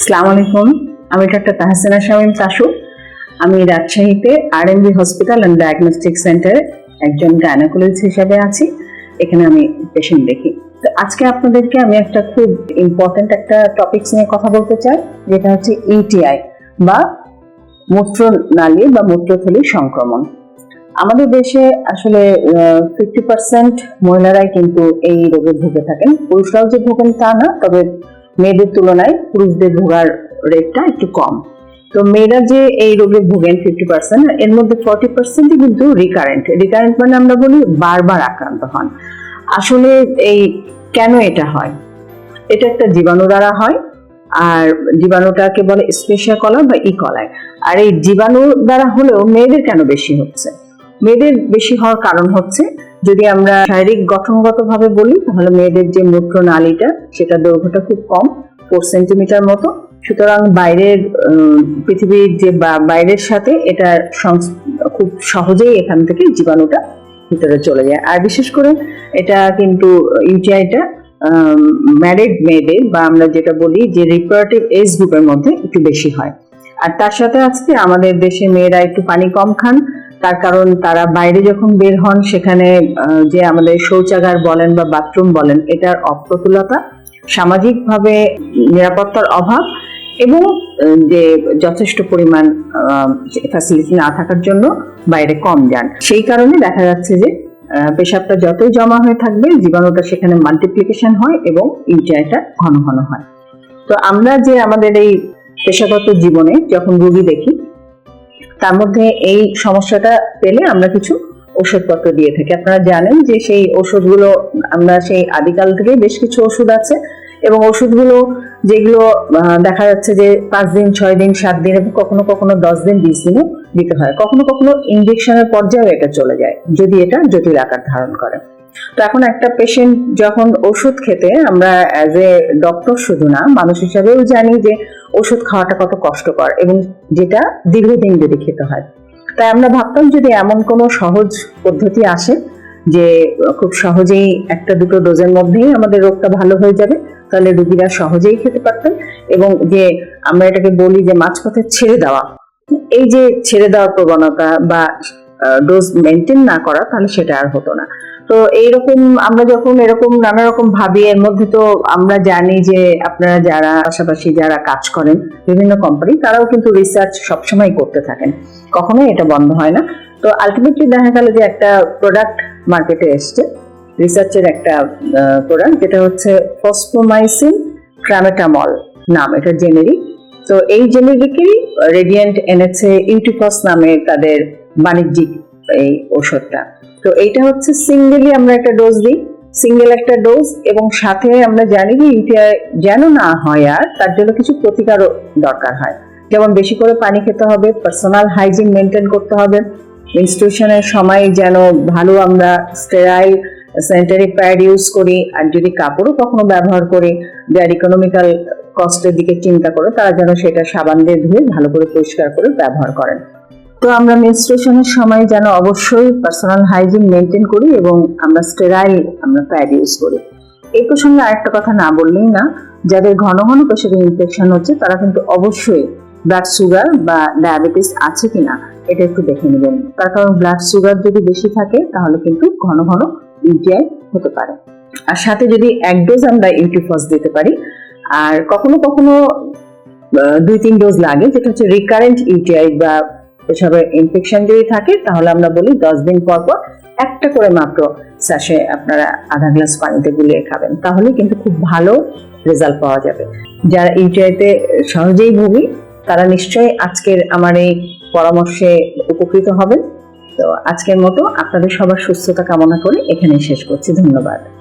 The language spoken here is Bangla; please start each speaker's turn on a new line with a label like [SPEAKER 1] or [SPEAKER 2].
[SPEAKER 1] আসসালামু আলাইকুম। আমি ডাক্তার তাহসিনা শামীম তাসু আমি রাজশাহীতে R M B hospital and diagnostic সেন্টারে একজন গায়নাকোলজিস্ট হিসাবে আছি। এখানে আমি পেশেন্ট দেখি। তো আজকে আপনাদেরকে আমি একটা খুব ইম্পর্ট্যান্ট একটা টপিকস নিয়ে কথা বলতে চাই, যেটা হচ্ছে ইউটিআই বা মূত্রনালী বা মূত্রথলি সংক্রমণ। আমাদের দেশে আসলে ফিফটি পার্সেন্ট মহিলারাই কিন্তু এই রোগে ভুগে থাকেন। পুরুষরাও যে ভোগেন তা না, তবে মেয়েদের তুলনায় পুরুষদের ভোগার রেটটা একটু কম। তো মেয়েরা যে এই রোগে ভোগেন ফিফটি পার্সেন্ট এর মধ্যে ফর্টি পার্সেন্টই কিন্তু রিকারেন্ট রিকারেন্ট মানে আমরা বলি বারবার আক্রান্ত হন। আসলে এই কেন এটা হয়? এটা একটা জীবাণু দ্বারা হয়, আর জীবাণুটাকে বলে স্পেশিয়া কলা বা ই কলায় আর এই জীবাণু দ্বারা হলেও মেয়েদের কেন বেশি হচ্ছে? মেয়েদের বেশি হওয়ার কারণ হচ্ছে, যদি আমরা শারীরিক গঠনগত ভাবে বলি, তাহলে মেয়েদের যে মূত্র নালীটা সেটা দৈর্ঘ্যটা খুব কম ফোর সেন্টিমিটার মতো। সুতরাং বাইরের পৃথিবীর যে বাইরের সাথে এটা খুব সহজেই এখান থেকে জীবাণুটা ভিতরে চলে যায়। আর বিশেষ করে এটা কিন্তু ইউটিআইটা ম্যারিড মেয়েদের বা আমরা যেটা বলি যে রিপ্রোডাক্টিভ এজ গ্রুপের মধ্যে একটু বেশি হয়। আর তার সাথে আজকে আমাদের দেশে মেয়েরা একটু পানি কম খান, তার কারণ তারা বাইরে যখন বের হন, সেখানে যে আমাদের শৌচাগার বলেন বা বাথরুম বলেন, এটার অপ্রতুলতা সামাজিকভাবে নিরাপত্তার অভাব এবং যে যথেষ্ট পরিমাণ ফ্যাসিলিটি না থাকার জন্য বাইরে কম যান। সেই কারণে দেখা যাচ্ছে যে পেশাবটা যতই জমা হয়ে থাকবে, জীবাণুটা সেখানে মাল্টিপ্লিকেশন হয় এবং ইউটিআইটা ঘন ঘন হয়। তো আমরা যে আমাদের এই পেশাগত জীবনে যখন রোগী দেখি, তার মধ্যে এই সমস্যাটা পেলে আমরা কিছু ওষুধপত্র দিয়ে থাকি। আপনারা জানেন যে সেই ওষুধগুলো আমরা সেই আদিকাল থেকে বেশ কিছু ওষুধ আছে এবং ওষুধগুলো যেগুলো দেখা যাচ্ছে যে পাঁচ দিন, ছয় দিন, সাত দিন এবং কখনো কখনো দশ দিন, বিশ দিনও দিতে হয়। কখনো কখনো ইঞ্জেকশনের পর্যায়ে এটা চলে যায়, যদি এটা জটিল আকার ধারণ করে। তো এখন একটা পেশেন্ট যখন ওষুধ খেতে, আমরা অ্যাজ এ ডক্টর শুধু না, মানুষ হিসাবেও জানি যে ওষুধ খাওয়াটা কত কষ্টকর এবং যেটা দীর্ঘদিন যদি খেতে হয়। তাই আমরা ভাবতাম যদি এমন কোনো সহজ পদ্ধতি আসে যে খুব সহজেই একটা দুটো ডোজের মধ্যেই আমাদের রোগটা ভালো হয়ে যাবে, তাহলে রুগীরা সহজেই খেতে পারতেন এবং যে আমরা এটাকে বলি যে মাঝপথে ছেড়ে দেওয়া। এই যে ছেড়ে দেওয়ার প্রবণতা বা ডোজ মেনটেন না করা তাহলে সেটা আর হতো না। তো এইরকম আমরা যখন এরকম নানা রকম ভাবি, এর মধ্যে তো আমরা জানি যে আপনারা যারা পাশাপাশি যারা কাজ করেন, বিভিন্ন কোম্পানি তারাও কিন্তু রিসার্চ সবসময় করতে থাকেন। কখনোই এটা বন্ধ হয় না। তো আলটিমেটলি দেখা গেল যে একটা প্রোডাক্ট মার্কেটে এসছে। রিসার্চের একটা প্রোডাক্ট যেটা হচ্ছে ফসফোমাইসিন ট্রামেটামল নাম, এটা জেনেরিক তো এই জেনেরিকেরই রেডিয়েন্ট এনেছে ইউটিফস নামে তাদের বাণিজ্যিক এই ওষুধটা তো এইটা হচ্ছে সিঙ্গেলি আমরা একটা ডোজ দিই। সিঙ্গেল একটা ডোজ এবং সাথে আমরা জানি যে ইউটিআই যেন না হয় আর তার জন্য কিছু প্রতিকারও দরকার হয়। যেমন বেশি করে পানি খেতে হবে পার্সোনাল হাইজিন মেনটেন করতে হবে। ইনস্টিটিউশনের সময় যেন ভালো আমরা স্টেরাইল স্যানিটারি প্যাড ইউজ করি আর যদি কাপড়ও কখনো ব্যবহার করি যার ইকোনমিক্যাল কস্টের দিকে চিন্তা করে, তারা যেন সেটা সাবান দিয়ে ধুয়ে ভালো করে পরিষ্কার করে ব্যবহার করেন। তো আমরা মেনস্ট্রুয়েশনের সময় যেন অবশ্যই পার্সোনাল হাইজিন মেনটেন করি এবং আমরা স্টেরাইল আমরা প্যাড ইউজ করি। এই প্রসঙ্গে আরেকটা কথা না বললেই না, যাদের ঘন ঘন পেশাবে ইনফেকশন হচ্ছে, তারা কিন্তু অবশ্যই ব্লাড সুগার বা ডায়াবেটিস আছে কিনা, এটা একটু দেখে নেবেন। তার কারণ ব্লাড সুগার যদি বেশি থাকে, তাহলে কিন্তু ঘন ঘন ইউটিআই হতে পারে। আর সাথে যদি এক ডোজ আমরা ইউটিফস দিতে পারি, আর কখনো কখনো দুই তিন ডোজ লাগে, যেটা হচ্ছে রিকারেন্ট ইউটিআই বা পেশাবের ইনফেকশন যদি থাকে, তাহলে আমরা বলি দশ দিন পর পর একটা করে মাত্র স্যাশে আপনারা আধা গ্লাস পানিতে গুলিয়ে খাবেন। তাহলে কিন্তু খুব ভালো রেজাল্ট পাওয়া যাবে। যারা ইউটিআইতে সহজেই ভুগি, তারা নিশ্চয়ই আজকের আমার এই পরামর্শে উপকৃত হবেন। তো আজকের মতো আপনাদের সবার সুস্থতা কামনা করে এখানে শেষ করছি। ধন্যবাদ।